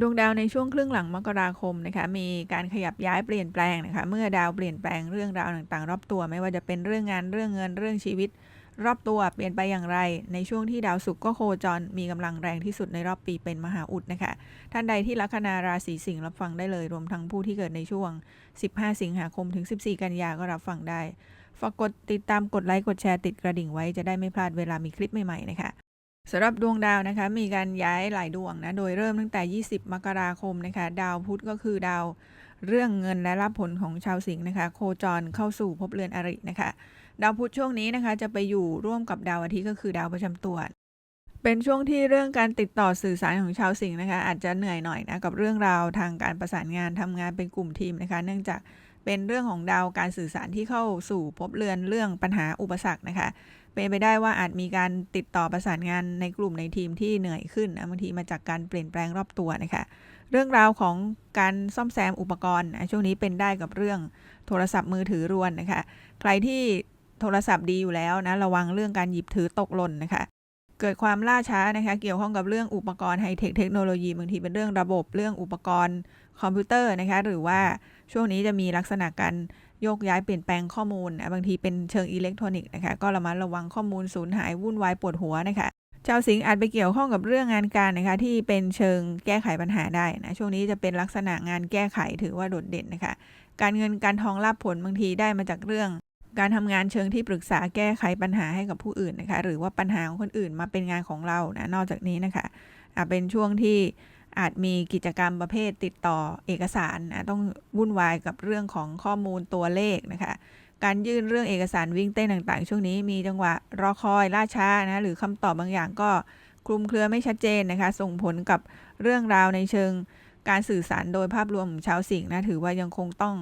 ดวงดาวในช่วงครึ่งหลังมกราคมนะคะมีการขยับย้ายเปลี่ยนแปลงนะคะเมื่อดาวเปลี่ยนแปลงเรื่องราวต่างๆ รอบตัว ไม่ว่าจะเป็นเรื่องงานเรื่องเงินเรื่องชีวิต รอบตัวเปลี่ยนไปอย่างไร ในช่วงที่ดาวศุกร์ก็โคจรมีกำลังแรงที่สุดในรอบปีเป็นมหาอุดนะคะท่านใดที่ลัคนาราศีสิงห์รับฟังได้เลยรวมทั้งผู้ที่เกิดในช่วง 15 สิงหาคมถึง 14 กันยาก็รับฟังได้ฝากกดติดตามกดไลค์กดแชร์ติดกระดิ่งไว้จะได้ไม่พลาดเวลามีคลิปใหม่ๆนะคะ สำหรับดวงดาวนะคะมีการย้ายหลายดวงนะโดยเริ่มตั้งแต่ 20 มกราคมนะคะดาวพุธก็คือดาวเรื่องเงินและรับผลของชาวสิงห์นะคะ โคจรเข้าสู่ภพเรือนอรินะคะ ดาวพุธช่วงนี้นะคะจะไปอยู่ร่วมกับดาวอาทิตย์ก็คือดาวประจำตัว เป็นช่วงที่เรื่องการติดต่อสื่อสารของชาวสิงห์นะคะ อาจจะเหนื่อยหน่อยนะกับเรื่องราวทางการประสานงานทำงานเป็นกลุ่มทีมนะคะ เนื่องจากเป็นเรื่องของดาวการสื่อสารที่เข้าสู่ภพเรือนเรื่องปัญหาอุปสรรคนะคะ เป็นไปได้ว่าอาจมีการติดต่อประสานงานในกลุ่มในทีมที่เหนื่อยขึ้นนะบางทีมาจากการเปลี่ยนแปลงรอบตัวนะคะเรื่องราวของการซ่อมแซมอุปกรณ์นะช่วงนี้เป็นได้กับเรื่องโทรศัพท์มือถือรวนนะคะใครที่โทรศัพท์ดีอยู่แล้วนะระวังเรื่องการหยิบถือตกหล่นนะคะเกิดความล่าช้านะคะเกี่ยวข้องกับเรื่องอุปกรณ์ไฮเทคเทคโนโลยีบางทีเป็นเรื่องระบบเรื่องอุปกรณ์คอมพิวเตอร์นะคะหรือว่าช่วงนี้จะมีลักษณะการ โยกย้ายเปลี่ยนแปลงข้อมูลนะบางทีเป็นเชิงอิเล็กทรอนิกส์นะคะก็ระมัดระวังข้อมูลสูญหายวุ่นวายปวดหัวนะคะชาวสิงห์อาจไปเกี่ยวข้องกับเรื่องงานการนะคะที่เป็นเชิงแก้ไขปัญหาได้นะช่วงนี้จะเป็นลักษณะงานแก้ไขถือว่าโดดเด่นนะคะ การเงินการทองรับผลบางทีได้มาจากเรื่อง การทำงานเชิงที่ปรึกษาแก้ไขปัญหาให้กับผู้อื่นนะคะ หรือว่าปัญหาของคนอื่นมาเป็นงานของเรานะนอกจากนี้นะคะอาจเป็นช่วงที่ อาจมีกิจกรรมประเภทติดต่อเอกสารนะต้องวุ่นวายกับเรื่องของข้อมูลตัวเลขนะคะการยื่นเรื่องเอกสารวิ่งเต้นต่างๆ ช่วงนี้มีจังหวะรอคอยล่าช้านะหรือคำตอบบางอย่างก็คลุมเครือไม่ชัดเจนนะคะ ส่งผลกับเรื่องราวในเชิงการสื่อสารโดยภาพรวมของชาวสิงห์นะถือว่ายังคงต้อง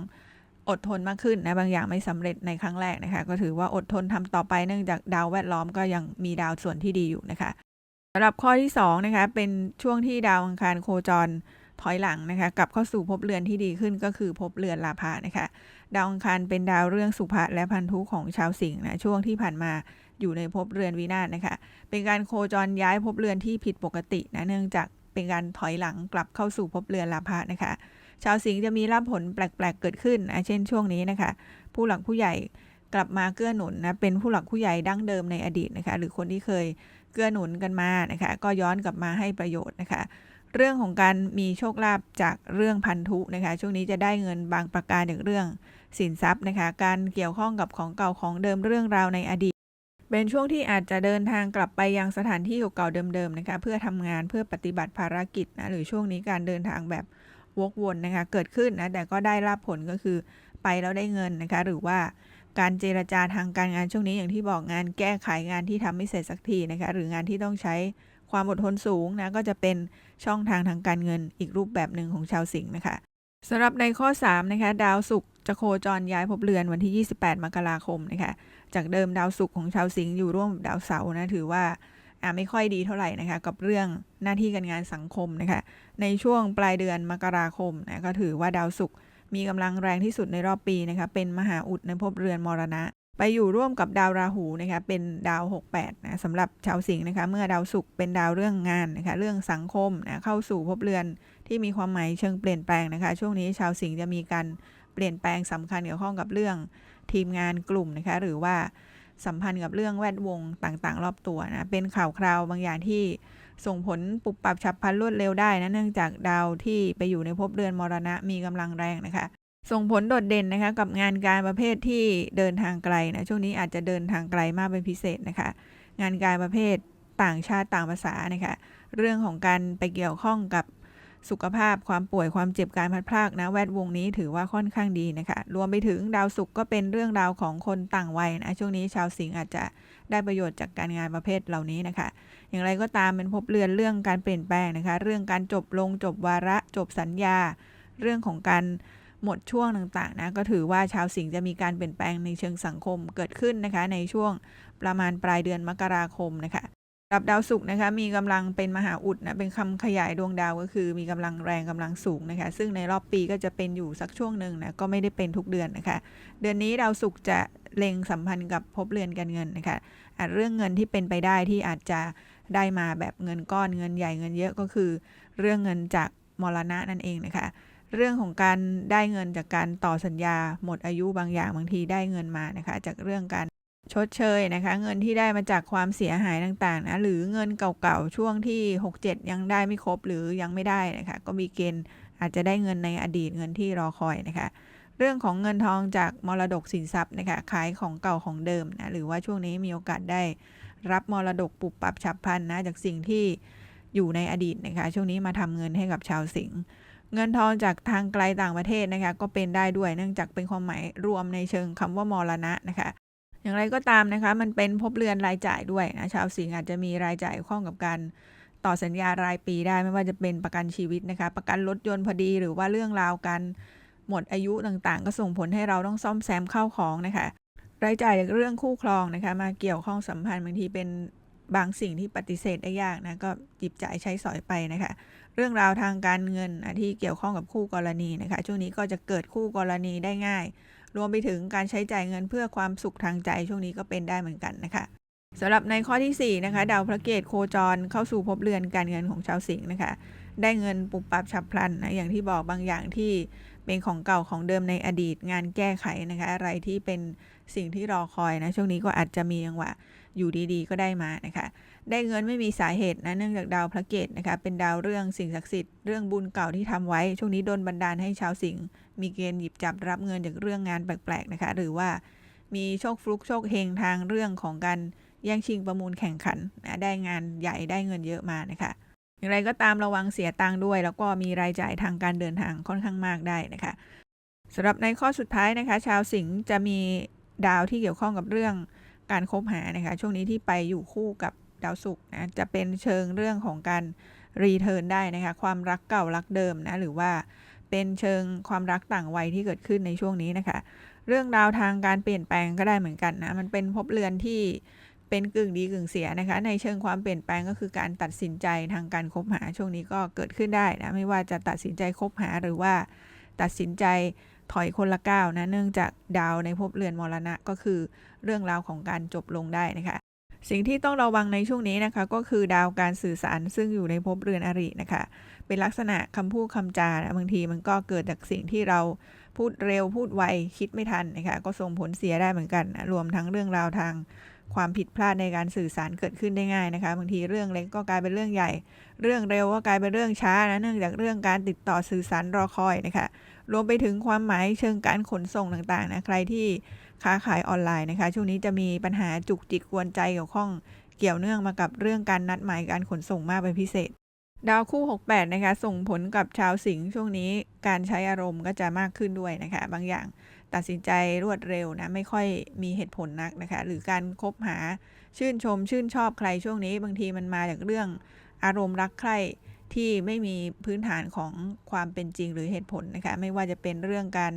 อดทนมากขึ้นนะบางอย่างไม่สำเร็จในครั้งแรกนะคะ ก็ถือว่าอดทนทำต่อไปเนื่องจากดาวแวดล้อมก็ยังมีดาวส่วนที่ดีอยู่นะคะ สำหรับข้อที่2นะคะเป็นช่วงที่ดาวอังคารโคจรถอยหลังนะคะกลับเข้าสู่ภพเรือนที่ดีขึ้นก็คือภพเรือนลาภะนะคะดาวอังคารเป็นดาวเรื่องสุภะและพันธุของชาวสิงห์นะช่วงที่ผ่านมาอยู่ในภพเรือนวินาศนะคะเป็นการโคจรย้ายภพเรือนที่ผิดปกตินะเนื่องจากเป็นการถอยหลังกลับเข้าสู่ภพเรือนลาภะนะคะชาวสิงห์จะมีรับผลแปลกๆเกิดขึ้นนะเช่นช่วงนี้นะคะผู้หลักผู้ใหญ่ กลับมาเกื้อหนุนนะเป็นผู้หลักผู้ใหญ่ดั้งเดิมในอดีตนะคะหรือคนที่เคยเกื้อหนุนกันมานะคะก็ย้อนกลับมาให้ประโยชน์นะคะ เรื่องของการมีโชคลาภจากเรื่องพันธุนะคะช่วงนี้จะได้เงินบางประการจากเรื่องสินทรัพย์นะคะการเกี่ยวข้องกับของเก่าของเดิมเรื่องราวในอดีตเป็นช่วงที่อาจจะเดินทางกลับไปยังสถานที่เก่าๆเดิมๆนะคะเพื่อทำงานเพื่อปฏิบัติภารกิจนะหรือช่วงนี้การเดินทางแบบวกวนนะคะเกิดขึ้นนะแต่ก็ได้รับผลก็คือไปแล้วได้เงินนะคะหรือว่า การเจรจาทางการงานช่วงนี้อย่างที่บอกงานแก้ไขงานที่ทำไม่เสร็จสักทีนะคะหรืองานที่ต้องใช้ความอดทนสูงนะก็จะเป็นช่องทางทางการเงินอีกรูปแบบหนึ่งของชาวสิงห์นะคะสำหรับในข้อ3นะคะดาวศุกร์จะโคจรย้ายภพเรือนวันที่ 28 มกราคมนะคะจากเดิมดาวศุกร์ของชาวสิงห์อยู่ร่วมกับดาวเสาร์นะถือว่าอ่าไม่ค่อยดีเท่าไหร่นะคะกับเรื่องหน้าที่การงานสังคมนะคะในช่วงปลายเดือนมกราคมนะก็ถือว่าดาวศุกร์ มีกำลังแรงที่สุดในรอบปีนะคะเป็นมหาอุดในภพเรือนมรณะ ไปอยู่ร่วมกับดาวราหูนะคะเป็นดาว 68นะสำหรับชาวสิงห์นะคะเมื่อดาวศุกร์เป็นดาวเรื่องงานนะคะเรื่องสังคมนะเข้าสู่ภพเรือนที่มีความหมายเชิงเปลี่ยนแปลงนะคะช่วงนี้ชาวสิงห์จะมีการเปลี่ยนแปลงสำคัญเกี่ยวข้องกับเรื่องทีมงานกลุ่มนะคะหรือว่าสัมพันธ์กับเรื่องแวดวงต่างๆ รอบตัวนะเป็นข่าวคราวบางอย่างที่ ส่งผลปุบปับฉับพลันรวดเร็วได้นะเนื่องจากดาวที่ไปอยู่ในภพเรือนมรณะมีกำลังแรงนะคะ ส่งผลโดดเด่นนะคะกับงานการประเภทที่เดินทางไกลนะช่วงนี้อาจจะเดินทางไกลมากเป็นพิเศษนะคะ งานการประเภทต่างชาติต่างภาษานะคะ เรื่องของการไปเกี่ยวข้องกับ สุขภาพความป่วยความเจ็บการพัดพลากนะแวดวงนี้ถือว่าค่อนข้างดีนะคะรวมไปถึงดาวศุกร์ก็เป็นเรื่องราวของคนต่างวัยนะช่วงนี้ชาวสิงห์อาจจะได้ประโยชน์จากการงานประเภทเหล่านี้นะคะ อย่างไรก็ตามเป็นพบเรือนเรื่องการเปลี่ยนแปลงนะคะ เรื่องการจบลงจบวาระจบสัญญา เรื่องของการหมดช่วงต่างๆนะก็ถือว่าชาวสิงห์จะมีการเปลี่ยนแปลงในเชิงสังคมเกิดขึ้นนะคะ ในช่วงประมาณปลายเดือนมกราคมนะคะ กับดาวศุกร์นะคะมีกำลังเป็นมหาอุดนะเป็นคำขยายดวงดาวก็คือ มีกำลังแรงกำลังสูงนะคะ ซึ่งในรอบปีก็จะเป็นอยู่สักช่วงหนึ่งนะก็ไม่ได้เป็นทุกเดือนนะคะ เดือนนี้ดาวศุกร์จะเล็งสัมพันธ์กับภพเรือนการเงินนะคะอาจเรื่องเงินที่เป็นไปได้ที่อาจจะได้มาแบบเงินก้อนเงินใหญ่เงินเยอะก็คือ เรื่องเงินจากมรณะนั่นเองนะคะ เรื่องของการได้เงินจากการต่อสัญญาหมดอายุบางอย่างบางทีได้เงินมานะคะ จากเรื่องการ ชดเชยนะคะ เงินที่ได้มาจากความเสียหายต่างๆนะหรือเงินเก่าๆ ช่วงที่ 67 ยังได้ไม่ครบหรือยังไม่ได้นะคะ ก็มีเกณฑ์อาจจะได้เงินในอดีตเงินที่รอคอยนะคะ เรื่องของเงินทองจากมรดกสินทรัพย์นะคะขายของเก่าของเดิมนะหรือว่าช่วงนี้มีโอกาสได้รับมรดกปุบปับฉับพลันนะจากสิ่งที่อยู่ในอดีตนะคะ ช่วงนี้มาทำเงินให้กับชาวสิงห์เงินทองจากทางไกลต่างประเทศนะคะ ก็เป็นได้ด้วยเนื่องจากเป็นความหมายรวมในเชิงคำว่ามรณะนะคะ อย่างไรก็ตามนะคะ มันเป็นพบเรือนรายจ่ายด้วยนะชาวสิงห์อาจจะมีรายจ่ายข้องกับการต่อสัญญารายปีได้ไม่ว่าจะเป็นประกันชีวิตนะคะ ประกันรถยนต์พอดีหรือว่าเรื่องราวการหมดอายุต่างๆ ก็ส่งผลให้เราต้องซ่อมแซมเข้าของนะคะ รายจ่ายจากเรื่องคู่ครองนะคะ มาเกี่ยวข้องสัมพันธ์บางทีเป็นบางสิ่งที่ปฏิเสธได้ยากนะก็จิบจ่ายใช้สอยไปนะคะ เรื่องราวทางการเงินนะที่เกี่ยวข้องกับคู่กรณีนะคะ ช่วงนี้ก็จะเกิดคู่กรณีได้ง่าย รวมไปถึงการใช้จ่ายเงินเพื่อความสุขทางใจช่วงนี้ก็เป็นได้เหมือนกันนะคะสำหรับในข้อที่ 4 นะคะ ดาวพระเกตโคจรเข้าสู่ภพเรือนการเงินของชาวสิงห์นะคะ ได้เงินปุบปับฉับพลันนะอย่างที่บอกบางอย่างที่ เป็นของเก่าของเดิมในอดีตงานแก้ไขนะคะ อะไรที่เป็นสิ่งที่รอคอยนะช่วงนี้ก็อาจจะมีจังหวะอยู่ดีๆ ก็ได้มานะคะ ได้เงินไม่มีสาเหตุนะเนื่องจากดาวพระเกตนะคะ เป็นดาวเรื่องสิ่งศักดิ์สิทธิ์เรื่องบุญเก่าที่ทำไว้ ช่วงนี้โดนบันดาลให้ชาวสิงห์มีเกณฑ์หยิบจับรับเงินจากเรื่องงานแปลกๆนะคะ หรือว่ามีโชคฟลุกโชคเฮงทางเรื่องของการแย่งชิงประมูลแข่งขันนะได้งานใหญ่ได้เงินเยอะมานะคะ อย่างไรก็ตามระวังเสียตังค์ด้วย แล้วก็มีรายจ่ายทางการเดินทางค่อนข้างมากได้นะคะสำหรับในข้อสุดท้ายนะคะ ชาวสิงห์จะมีดาวที่เกี่ยวข้องกับเรื่องการคบหานะคะ ช่วงนี้ที่ไปอยู่คู่กับดาวศุกร์นะจะเป็นเชิงเรื่องของการรีเทิร์นได้นะคะ ความรักเก่ารักเดิมนะหรือว่าเป็นเชิงความรักต่างวัยที่เกิดขึ้นในช่วงนี้นะคะ เรื่องราวทางการเปลี่ยนแปลงก็ได้เหมือนกันนะมันเป็นภพเรือนที่ เป็นกึ่งดีกึ่งเสียนะคะ ในเชิงความเปลี่ยนแปลงก็คือการตัดสินใจทางการคบหาช่วงนี้ก็เกิดขึ้นได้นะไม่ว่าจะตัดสินใจคบหาหรือว่า ตัดสินใจถอยคนละก้าวนะเนื่องจากดาวในภพเรือนมรณะก็คือเรื่องราวของการจบลงได้นะคะ สิ่งที่ต้องระวังในช่วงนี้นะคะ ก็คือดาวการสื่อสารซึ่งอยู่ในภพเรือนอรินะคะ เป็นลักษณะคำพูดคำจานะบางทีมันก็เกิดจากสิ่งที่เราพูดเร็วพูดไวคิดไม่ทันนะคะก็ส่งผลเสียได้เหมือนกันนะรวมทั้งเรื่องราวทาง ความผิดพลาดในการสื่อสารเกิดขึ้นได้ง่ายนะคะบางทีเรื่องเล็กก็กลายเป็นเรื่องใหญ่ เรื่องเร็วก็กลายเป็นเรื่องช้านะเนื่องจากเรื่องการติดต่อสื่อสารรอคอยนะคะรวมไปถึงความหมายเชิงการขนส่งต่างๆนะใครที่ค้าขายออนไลน์นะคะ ช่วงนี้จะมีปัญหาจุกจิกกวนใจเกี่ยวข้องเกี่ยวเนื่องมากับเรื่องการนัดหมายการขนส่งมากเป็นพิเศษ ดาวคู่ 68 นะคะ ส่งผลกับชาวสิงห์ช่วงนี้การใช้อารมณ์ก็จะมากขึ้นด้วยนะคะ บางอย่าง ตัดสินใจรวดเร็วนะไม่ค่อยมีเหตุผลนักนะคะ หรือการคบหาชื่นชมชื่นชอบใครช่วงนี้ บางทีมันมาจากเรื่องอารมณ์รักใคร่ที่ไม่มีพื้นฐานของความเป็นจริงหรือเหตุผลนะคะ ไม่ว่าจะเป็นเรื่องการ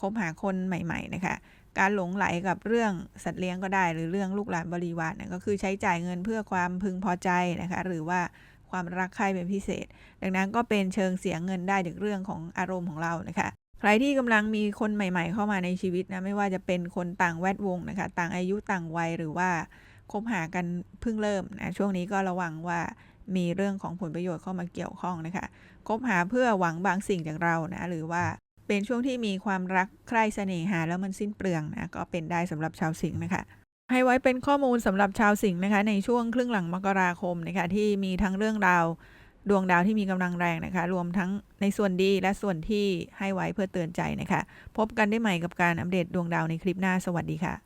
คบหาคนใหม่ ๆ นะคะ การหลงไหลกับเรื่องสัตว์เลี้ยงก็ได้ หรือเรื่องลูกหลานบริวารนะก็คือใช้จ่ายเงินเพื่อความพึงพอใจนะคะ หรือว่าความรักใคร่เป็นพิเศษ ดังนั้นก็เป็นเชิงเสียเงินได้จากเรื่องของอารมณ์ของเรานะคะ ใครที่กำลังมีคนใหม่ ๆ เข้ามาในชีวิตนะไม่ว่าจะเป็นคนต่างแวดวงนะคะ ต่างอายุต่างวัยหรือว่าคบหากันเพิ่งเริ่มนะช่วงนี้ก็ระวังว่ามีเรื่องของผลประโยชน์เข้ามาเกี่ยวข้องนะคะคบหาเพื่อหวังบางสิ่งจากเรานะหรือว่าเป็นช่วงที่มีความรักใคร่เสน่หาแล้วมันสิ้นเปลืองนะก็เป็นได้สำหรับชาวสิงห์นะคะ ให้ไว้เป็นข้อมูลสำหรับชาวสิงห์นะคะ ในช่วงครึ่งหลังมกราคมนะคะที่มีทั้งเรื่องราว ดวงดาวที่มีกำลังแรงนะคะ รวมทั้งในส่วนดีและส่วนที่ให้ไว้เพื่อเตือนใจนะคะ พบกันได้ใหม่กับการอัปเดตดวงดาวในคลิปหน้าสวัสดีค่ะ